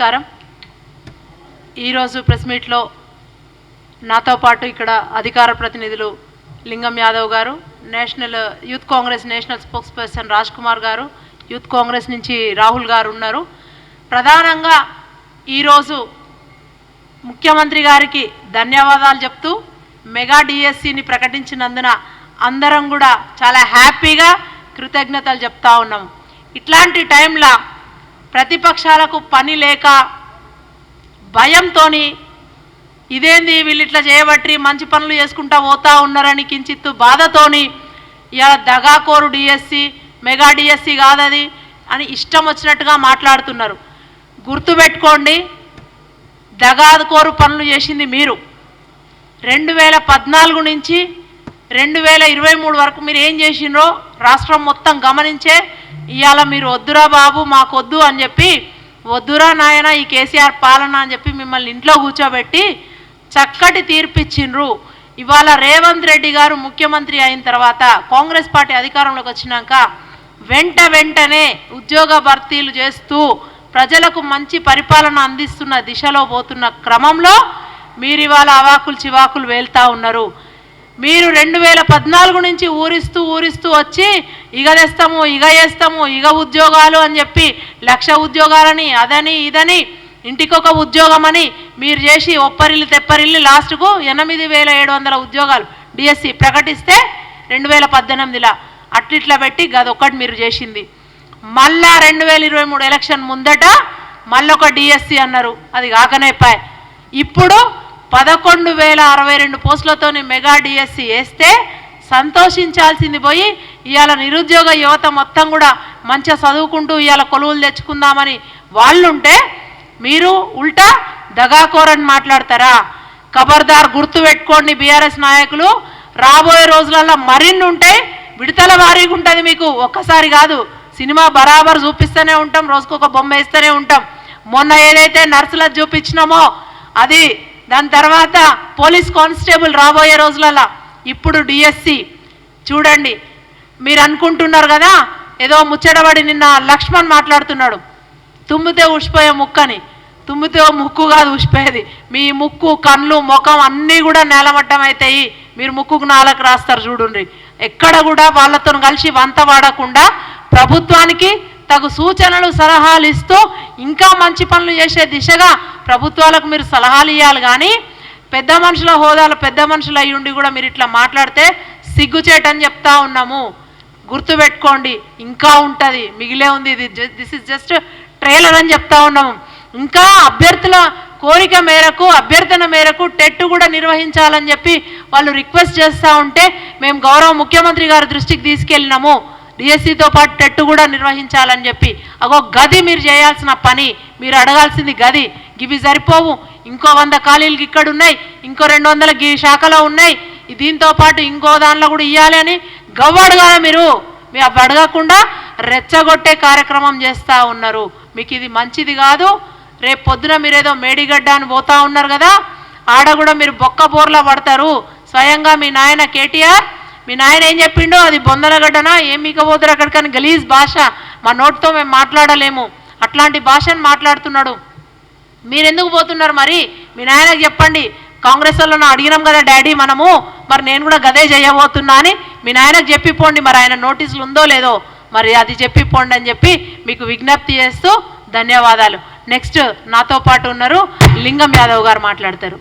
నమస్కారం. ఈరోజు ప్రెస్ మీట్లో నాతో పాటు ఇక్కడ అధికార ప్రతినిధులు లింగం యాదవ్ గారు National Youth Congress national spokesperson Raj Kumar గారు యూత్ కాంగ్రెస్ నుంచి రాహుల్ గారు ఉన్నారు. ప్రధానంగా ఈరోజు ముఖ్యమంత్రి గారికి ధన్యవాదాలు చెప్తూ మెగా డిఎస్సిని ప్రకటించినందున అందరం కూడా చాలా హ్యాపీగా కృతజ్ఞతలు చెప్తా ఉన్నాం. ఇట్లాంటి టైంలో ప్రతిపక్షాలకు పని లేక భయంతో ఇదేంది వీళ్ళు ఇట్లా చేయబట్టి మంచి పనులు చేసుకుంటా పోతా ఉన్నారని కించిత్తు బాధతోని ఇలా దగాకోరు డిఎస్సి మెగా డిఎస్సి కాదది అని ఇష్టం వచ్చినట్టుగా మాట్లాడుతున్నారు. గుర్తుపెట్టుకోండి దగాకోరు పనులు చేసింది మీరు. రెండు వేల పద్నాలుగు నుంచి రెండు వేల ఇరవై మూడు వరకు మీరు ఏం చేసిండ్రో రాష్ట్రం మొత్తం గమనించే ఇవాళ మీరు వద్దురా బాబు మాకు వద్దు అని చెప్పి వద్దురా నాయన ఈ కేసీఆర్ పాలన అని చెప్పి మిమ్మల్ని ఇంట్లో కూర్చోబెట్టి చక్కటి తీర్పిచ్చిండ్రు. ఇవాళ రేవంత్ రెడ్డి గారు ముఖ్యమంత్రి అయిన తర్వాత కాంగ్రెస్ పార్టీ అధికారంలోకి వచ్చినాక వెంట వెంటనే ఉద్యోగ భర్తీలు చేస్తూ ప్రజలకు మంచి పరిపాలన అందిస్తున్న దిశలో పోతున్న క్రమంలో మీరు ఇవాళ అవాకులు చివాకులు వేల్తా ఉన్నారు. మీరు రెండు వేల పద్నాలుగు నుంచి ఊరిస్తూ ఊరిస్తూ వచ్చి ఇగ తెస్తాము ఇగ చేస్తాము ఇగ ఉద్యోగాలు అని చెప్పి లక్ష ఉద్యోగాలని అదని ఇదని ఇంటికొక ఉద్యోగం అని మీరు చేసి ఒప్పరిల్లి తెప్పరిల్లి లాస్ట్కు ఎనిమిది వేల ఏడు వందల ఉద్యోగాలు డిఎస్సి ప్రకటిస్తే రెండు వేల పద్దెనిమిదిలో అట్లిట్లా పెట్టి గదొక్కటి మీరు చేసింది. మళ్ళా రెండు వేల ఇరవై మూడు ఎలక్షన్ ముందట మళ్ళొక డిఎస్సి అన్నారు. అది కాకనే పాయ్. ఇప్పుడు పదకొండు వేల అరవై రెండు పోస్టులతోని మెగా డిఎస్సి వేస్తే సంతోషించాల్సింది పోయి ఇవాళ నిరుద్యోగ యువత మొత్తం కూడా మంచిగా చదువుకుంటూ ఇవాళ కొలువులు తెచ్చుకుందామని వాళ్ళుంటే మీరు ఉల్టా దగాకోరని మాట్లాడతారా? ఖబర్దార్ గుర్తు పెట్టుకోండి బీఆర్ఎస్ నాయకులు. రాబోయే రోజులలో మరిన్ని ఉంటాయి విడతల వారీగా ఉంటుంది మీకు. ఒక్కసారి కాదు సినిమా బరాబర్ చూపిస్తూనే ఉంటాం రోజుకొక బొమ్మ వేస్తూనే ఉంటాం. మొన్న ఏదైతే నర్సులకు చూపించినామో అది దాని తర్వాత పోలీస్ కానిస్టేబుల్ రాబోయే రోజులలో ఇప్పుడు డిఎస్సి చూడండి మీరు అనుకుంటున్నారు కదా ఏదో ముచ్చటబడి నిన్న లక్ష్మణ్ మాట్లాడుతున్నాడు. తుమ్మితే ఉష్పోయే ముక్కని. తుమ్మితే ముక్కు కాదు ఉష్పోయేది మీ ముక్కు కళ్ళు ముఖం అన్నీ కూడా నేలమట్టం అవుతాయి మీరు ముక్కుకు నాలకు రాస్తారు చూడండి ఎక్కడ కూడా వాళ్ళతో కలిసి వంత వాడకుండా ప్రభుత్వానికి తగు సూచనలు సలహాలు ఇస్తూ ఇంకా మంచి పనులు చేసే దిశగా ప్రభుత్వాలకు మీరు సలహాలు ఇవ్వాలి కానీ పెద్ద మనుషుల హోదాలో పెద్ద మనుషులు అయ్యి ఉండి కూడా మీరు ఇట్లా మాట్లాడితే సిగ్గుచేటని చెప్తా ఉన్నాము. గుర్తుపెట్టుకోండి ఇంకా ఉంటుంది. మిగిలే ఉంది ఇది. దిస్ ఇస్ జస్ట్ ట్రైలర్ అని చెప్తా ఉన్నాము. ఇంకా అభ్యర్థుల కోరిక మేరకు అభ్యర్థన మేరకు టెట్ కూడా నిర్వహించాలని చెప్పి వాళ్ళు రిక్వెస్ట్ చేస్తూ ఉంటే మేము గౌరవ ముఖ్యమంత్రి గారి దృష్టికి తీసుకెళ్ళినాము. డిఎస్సితో పాటు టెట్ కూడా నిర్వహించాలని చెప్పి. అగో గది మీరు చేయాల్సిన పని మీరు అడగాల్సింది గది. ఇవి సరిపోవు. ఇంకో వంద ఖాళీలు ఇక్కడ ఉన్నాయి ఇంకో రెండు వందల ఈ శాఖలో ఉన్నాయి. దీంతో పాటు ఇంకో దానిలో కూడా ఇవ్వాలి అని గవ్వ అడగాల మీరు. మీ అవి అడగకుండా రెచ్చగొట్టే కార్యక్రమం చేస్తూ ఉన్నారు. మీకు ఇది మంచిది కాదు. రేపు పొద్దున మీరేదో మేడిగడ్డ అని పోతా ఉన్నారు కదా ఆడ కూడా మీరు బొక్క బోర్లా పడతారు. స్వయంగా మీ నాయన కేటీఆర్ మీ నాయన ఏం చెప్పిండో అది బొందరగడ్డనా ఏం మీకపోతారు అక్కడికని గలీజ్ భాష. మా నోటితో మేము మాట్లాడలేము. అట్లాంటి భాషను మాట్లాడుతున్నాడు. మీరెందుకు పోతున్నారు మరి? మీ నాయనకు చెప్పండి. కాంగ్రెస్ వాళ్ళను అడిగినాం కదా డాడీ మనము మరి నేను కూడా గదే చేయబోతున్నా అని మీ నాయనకు చెప్పిపోండి. మరి ఆయన నోటీసులు ఉందో లేదో మరి అది చెప్పిపోండి అని చెప్పి మీకు విజ్ఞప్తి చేస్తూ ధన్యవాదాలు. నెక్స్ట్ నాతో పాటు ఉన్నారు లింగం యాదవ్ గారు మాట్లాడతారు.